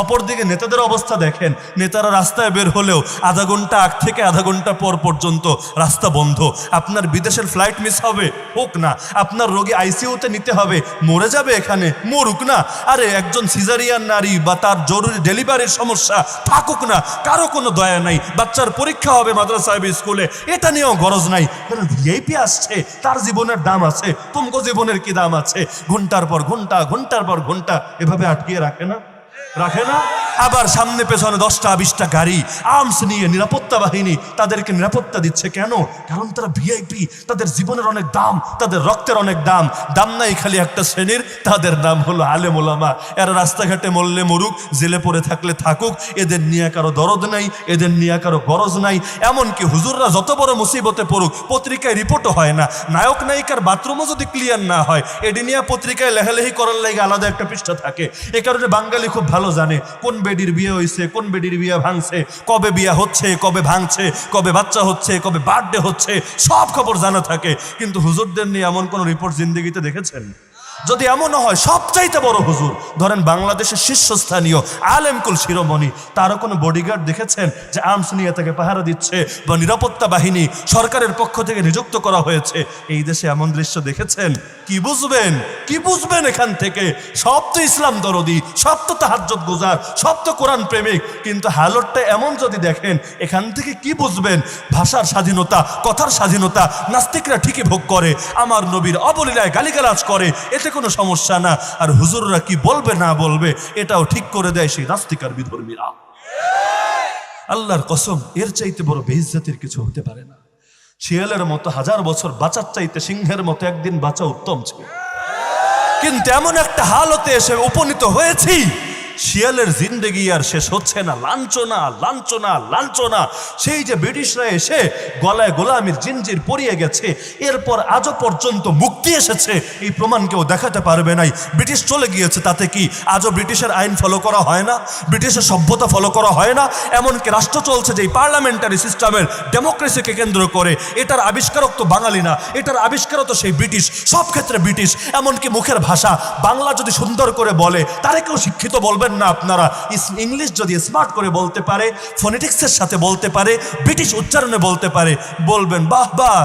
অপরদিকে নেতাদের অবস্থা দেখেন। নেতারা রাস্তায় বের হলেও আধা ঘণ্টা আগ থেকে আধা ঘণ্টা পর পর্যন্ত রাস্তা বন্ধ। আপনার বিদেশের ফ্লাইট মিস হবে, হোক না। আপনার রোগী আইসিইউতে নিতে হবে, মরে যাবে এখানে, মরুক না। আরে একজন সিজারিয়ান নারী বা তার জরুরি ডেলিভারির সমস্যা থাকুক না, কারও কোনো দয়া নাই। বাচ্চার পরীক্ষা হবে মাদ্রাসা স্কুলে, এটা নিয়েও গরজ নাই। কারণ ভিআইপি আসছে, তার জীবনের দাম আছে, তুমকো জীবনের কি দাম আছে? ঘণ্টার পর ঘণ্টা, ঘণ্টার পর ঘণ্টা, এভাবে আটকিয়ে রাখে না? রাখে না? আবার সামনে পেছনে দশটা, বিশটা গাড়ি আর্মস নিয়ে নিরাপত্তা বাহিনী তাদেরকে নিরাপত্তা দিচ্ছে কেন? কারণ তারা ভিআইপি তাদের জীবনের অনেক দাম, তাদের রক্তের অনেক দাম। দাম নাই খালি একটা শ্রেণির, তাদের নাম হলো আলেম ওলামা এরা রাস্তাঘাটে মরলে মরুক, জেলে পড়ে থাকলে থাকুক, এদের নিয়ে কারও দরদ নাই, এদের নিয়ে কারও গরজ নাই। এমনকি হুজুররা যত বড় মুসিবতে পড়ুক, পত্রিকায় রিপোর্টও হয় না। নায়ক, নায়িকার বাথরুমও যদি ক্লিয়ার না হয় এডি নিয়ে পত্রিকায় লেহালেহি করার লাগে আলাদা একটা পৃষ্ঠা থাকে। এ কারণে বাঙালি খুব ভালো জানে কোন বেডির বিয়ে হয়েছে কোন বেডির বিয়ে ভাঙছে, কবে বিয়ে হচ্ছে, কবে ভাঙছে, কবে বাচ্চা হচ্ছে, কবে বার্থডে হচ্ছে, সব খবর জানা থাকে। কিন্তু হুজুরদের নিয়ে এমন কোন রিপোর্ট জিন্দগিতে দেখেছেন? যদি এমনও হয়, সবচাইতে বড় হুজুর, ধরেন বাংলাদেশের শীর্ষস্থানীয় আলেমকুল শিরোমণি, তারও কোনো বডিগার্ড দেখেছেন যে আর্মস নিয়ে তাকে পাহারা দিচ্ছে বা নিরাপত্তা বাহিনী সরকারের পক্ষ থেকে নিযুক্ত করা হয়েছে? এই দেশে এমন দৃশ্য দেখেছেন? কি বুঝবেন? কি বুঝবেন এখান থেকে? সব তো ইসলাম দরদি, সব তো তাহাজ্জত গুজার, সব তো কোরআন প্রেমিক, কিন্তু হালতটা এমন যদি দেখেন, এখান থেকে কি বুঝবেন? ভাষার স্বাধীনতা, কথার স্বাধীনতা, নাস্তিকরা ঠিকই ভোগ করে, আমার নবীর অবলীলায় গালিগালাজ করে, এতে কোনো সমস্যা না। আর হুজুররা কি বলবে না বলবে, এটাও ঠিক করে দেয় সেই নাস্তিকার বিধর্মীরা। আল্লাহর কসম, এর চাইতে বড় বেইজ্জাতির কিছু হতে পারে না। শিয়ালের মতো হাজার বছর বাঁচার চাইতে সিংহের মতো একদিন বাঁচা উত্তম ছিল। কিন্তু এমন একটা হালতে এসে উপনীত হয়েছি শিয়ালের জিন্দেগি আর শেষ হচ্ছে না। লাঞ্ছনা লাঞ্ছনা লাঞ্ছনা। সেই যে ব্রিটিশরা এসে গলায় গোলামির জিনজির পরিয়ে গেছে, এরপর আজও পর্যন্ত মুক্তি এসেছে, এই প্রমাণ কেউ দেখাতে পারবে নাই। ব্রিটিশ চলে গিয়েছে, তাতে কি আজও ব্রিটিশের আইন ফলো করা হয় না? ব্রিটিশের সভ্যতা ফলো করা হয় না? এমনকি রাষ্ট্র চলছে যে পার্লামেন্টারি সিস্টেমের ডেমোক্রেসিকে কেন্দ্র করে, এটার আবিষ্কারক তো বাঙালি না, এটার আবিষ্কারক তো সেই ব্রিটিশ, সব ক্ষেত্রে ব্রিটিশ। এমনকি মুখের ভাষা, বাংলা যদি সুন্দর করে বলে, তারে কেউ শিক্ষিত বলবেন না আপনারা। ইংলিশ যদি স্মার্ট করে বলতে পারে ফোনেটিক্সের সাথে বলতে পারে, ব্রিটিশ উচ্চারণে বলতে পারে, বলবেন, বাহ বাহ।